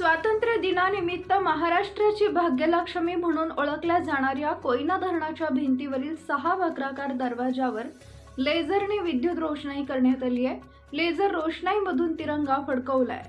स्वातंत्र्य दिनानिमित्त महाराष्ट्राची भाग्यलक्ष्मी म्हणून ओळखल्या जाणाऱ्या कोयना धरणाच्या भिंतीवरील सहा वक्राकार दरवाजावर लेझरने विद्युत रोषणाई करण्यात आली आहे. लेझर रोषणाईमधून तिरंगा फडकवलाय.